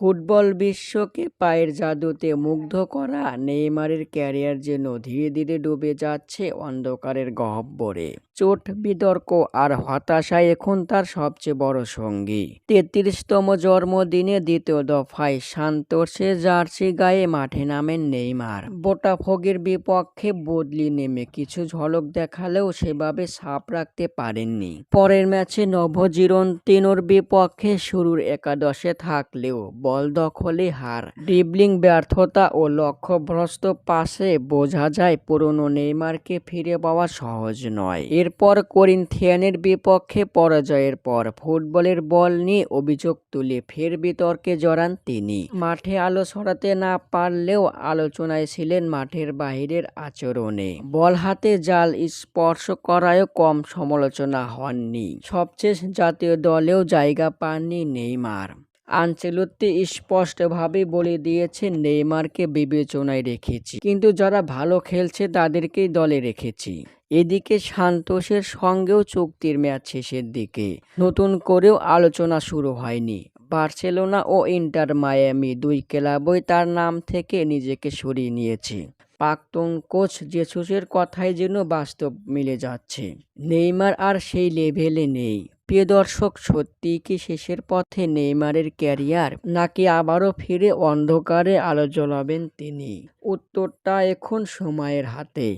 Football বিশ্বকে পায়ের জাদুতে মুগ্ধ করা নেইমারের ক্যারিয়ার যেন ধীরে ধীরে ডুবে যাচ্ছে অন্ধকারের গহ্বরে চোট, বিতর্ক আর হতাশাই এখন তার সবচেয়ে বড় সঙ্গী। তেত্রিশতম জন্মদিনে দ্বিতীয় দফায় সান্তোসে জার্সি গায়ে মাঠে নামেন নেইমার। বোটাফোগের বিপক্ষে বদলি নেমে কিছু ঝলক দেখালেও সেভাবে সাপ রাখতে পারেননি। পরের ম্যাচে নভজিরন্তিনোর বিপক্ষে শুরুর একাদশে থাকলেও বল দখলে হার। ড্রিবলিং ব্যর্থতা ও লক্ষ্যভ্রষ্ট পাশে বোঝা যায় পুরনো নেইমারকে ফিরে পাওয়া সহজ নয়। এরপর করিন্থিয়ানের বিপক্ষে পরাজয়ের পর ফুটবলের বল নিয়ে অভিযোগ তুলে ফের বিতর্কে জড়ান তিনি। মাঠে আলো ছড়াতে না পারলেও আলোচনায় ছিলেন মাঠের বাহিরের আচরণে। বল হাতে জাল স্পর্শ করায়ও কম সমালোচনা হননি। সবচেয়ে জাতীয় দলেও জায়গা পাননি নেইমার। আনচেলত্তি স্পষ্টভাবে বলে দিয়েছে, নেইমারকে বিবেচনায় রেখেছি। কিন্তু যারা ভালো খেলছে, তাদেরকেই দলে রেখেছি। এদিকে সান্তোসের সঙ্গেও চুক্তির ম্যাচ শেষের দিকে। নতুন করেও আলোচনা শুরু হয়নি। বার্সেলোনা ও ইন্টার মায়ামি দুই ক্লাবই তার নাম থেকে নিজেকে সরিয়ে নিয়েছে। প্রাক্তন কোচ জেসুসের কথাই যেন বাস্তব মিলে যাচ্ছে। নেইমার আর সেই লেভেলে নেই। প্রিয় দর্শক, সত্যি কি শেষের পথে নেইমারের ক্যারিয়ার, নাকি আবারও ফিরে অন্ধকারে আলো জ্বলাবেন তিনি? উত্তরটা এখন সময়ের হাতে